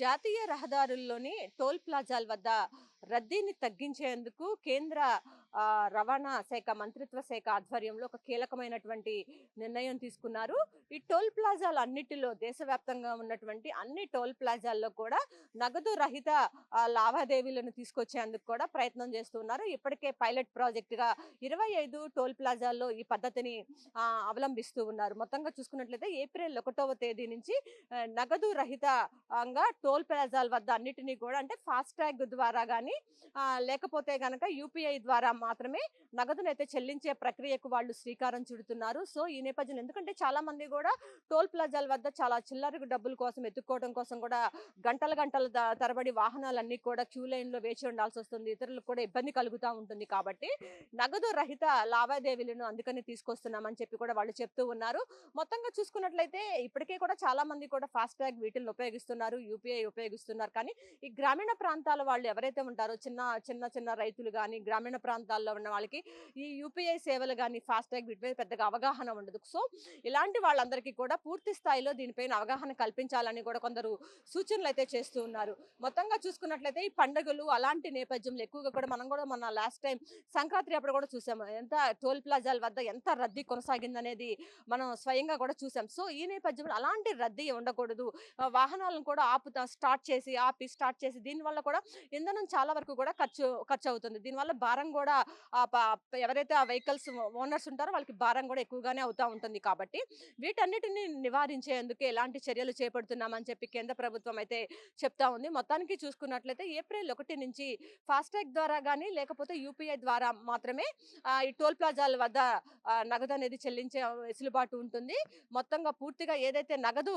జాతీయ రహదారుల్లోని టోల్ ప్లాజాల వద్ద రద్దీని తగ్గించేందుకు కేంద్ర రవాణా శాఖ మంత్రిత్వ శాఖ ఆధ్వర్యంలో ఒక కీలకమైనటువంటి నిర్ణయం తీసుకున్నారు. ఈ టోల్ ప్లాజాలు అన్నిటిలో దేశవ్యాప్తంగా ఉన్నటువంటి అన్ని టోల్ ప్లాజాల్లో కూడా నగదు రహిత లావాదేవీలను తీసుకొచ్చేందుకు కూడా ప్రయత్నం చేస్తున్నారు ఇప్పటికే పైలట్ ప్రాజెక్టుగా ఇరవై ఐదు టోల్ ప్లాజాల్లో ఈ పద్ధతిని అవలంబిస్తూ ఉన్నారు. మొత్తంగా చూసుకున్నట్లయితే ఏప్రిల్ ఒకటవ తేదీ నుంచి నగదు రహితంగా టోల్ ప్లాజాల వద్ద అన్నిటినీ కూడా అంటే ఫాస్ట్ ట్రాక్ ద్వారా కానీ లేకపోతే గనక యూపీఐ ద్వారా మాత్రమే నగదునైతే చెల్లించే ప్రక్రియకు వాళ్ళు శ్రీకారం చుడుతున్నారు. సో ఈ నేపథ్యంలో ఎందుకంటే చాలా మంది కూడా టోల్ ప్లాజాల వద్ద చాలా చిల్లర డబ్బుల కోసం ఎత్తుక్కోవడం కోసం కూడా గంటల గంటల తరబడి వాహనాలన్నీ కూడా క్యూ లైన్లో వేచి ఉండాల్సి వస్తుంది. ఇతరులకు కూడా ఇబ్బంది కలుగుతూ ఉంటుంది కాబట్టి నగదు రహిత లావాదేవీలను అందుకని తీసుకొస్తున్నామని చెప్పి కూడా వాళ్ళు చెప్తూ ఉన్నారు. మొత్తంగా చూసుకున్నట్లయితే ఇప్పటికే కూడా చాలా మంది కూడా ఫాస్ట్ ట్యాగ్ వీటిని ఉపయోగిస్తున్నారు యూపీఐ ఉపయోగిస్తున్నారు. కానీ ఈ గ్రామీణ ప్రాంతాల వాళ్ళు ఎవరైతే ఉంటారో చిన్న చిన్న చిన్న రైతులు కానీ గ్రామీణ ప్రాంతాల్లో ఉన్న వాళ్ళకి ఈ యూపీఐ సేవలు కానీ ఫాస్ట్ ట్యాగ్ వీటి మీద పెద్దగా అవగాహన ఉండదు. సో ఇలాంటి వాళ్ళందరికీ కూడా పూర్తి స్థాయిలో దీనిపైన అవగాహన కల్పించాలని కూడా కొందరు సూచనలు అయితే చేస్తూ ఉన్నారు. మొత్తంగా చూసుకున్నట్లయితే ఈ పండుగలు అలాంటి నేపథ్యంలో ఎక్కువగా కూడా మనం కూడా మన లాస్ట్ టైం సంక్రాంతి అప్పుడు కూడా చూసాము. ఎంత టోల్ ప్లాజాల వద్ద ఎంత రద్దీ కొనసాగిందనేది మనం స్వయంగా కూడా చూసాం. సో ఈ నేపథ్యంలో అలాంటి రద్దీ ఉండకూడదు. వాహనాలను కూడా ఆపుతా స్టార్ట్ చేసి ఆపి స్టార్ట్ చేసి దీనివల్ల కూడా ఇంధనం చాలా వరకు కూడా ఖర్చు ఖర్చు అవుతుంది దీనివల్ల భారం కూడా ఎవరైతే ఆ వెహికల్స్ ఓనర్స్ ఉంటారో వాళ్ళకి భారం కూడా ఎక్కువగానే అవుతూ ఉంటుంది కాబట్టి వీటన్నిటిని నివారించేందుకు ఎలాంటి చర్యలు చేపడుతున్నామని చెప్పి కేంద్ర ప్రభుత్వం అయితే చెప్తా ఉంది. మొత్తానికి చూసుకున్నట్లయితే ఏప్రిల్ ఒకటి నుంచి ఫాస్టాగ్ ద్వారా కానీ లేకపోతే యూపీఐ ద్వారా మాత్రమే ఈ టోల్ ప్లాజాల వద్ద నగదు అనేది చెల్లించే వెసులుబాటు ఉంటుంది. మొత్తంగా పూర్తిగా ఏదైతే నగదు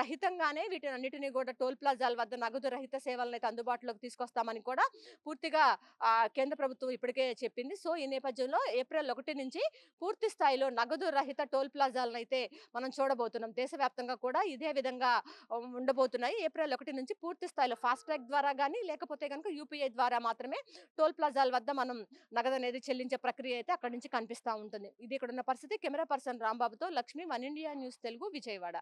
రహితంగానే వీటిని అన్నిటినీ కూడా టోల్ ప్లాజాల వద్ద నగదు రహిత సేవలను అయితే అందుబాటులోకి తీసుకొస్తామని కూడా పూర్తిగా కేంద్ర ప్రభుత్వం ఇప్పటికే చెప్పింది. సో ఈ నేపథ్యంలో ఏప్రిల్ ఒకటి నుంచి పూర్తి స్థాయిలో నగదు రహిత టోల్ ప్లాజాలను అయితే మనం చూడబోతున్నాం. దేశవ్యాప్తంగా కూడా ఇదే విధంగా ఉండబోతున్నాయి. ఏప్రిల్ ఒకటి నుంచి పూర్తి స్థాయిలో ఫాస్ట్ ట్రాక్ ద్వారా కానీ లేకపోతే కనుక యూపీఐ ద్వారా మాత్రమే టోల్ ప్లాజాల వద్ద మనం నగదు అనేది చెల్లించే ప్రక్రియ అయితే అక్కడి నుంచి కనిపిస్తూ ఉంటుంది. ఇది ఇక్కడ ఉన్న పరిస్థితి. Camera person రాంబాబుతో Lakshmi one India news Telugu Vijayawada.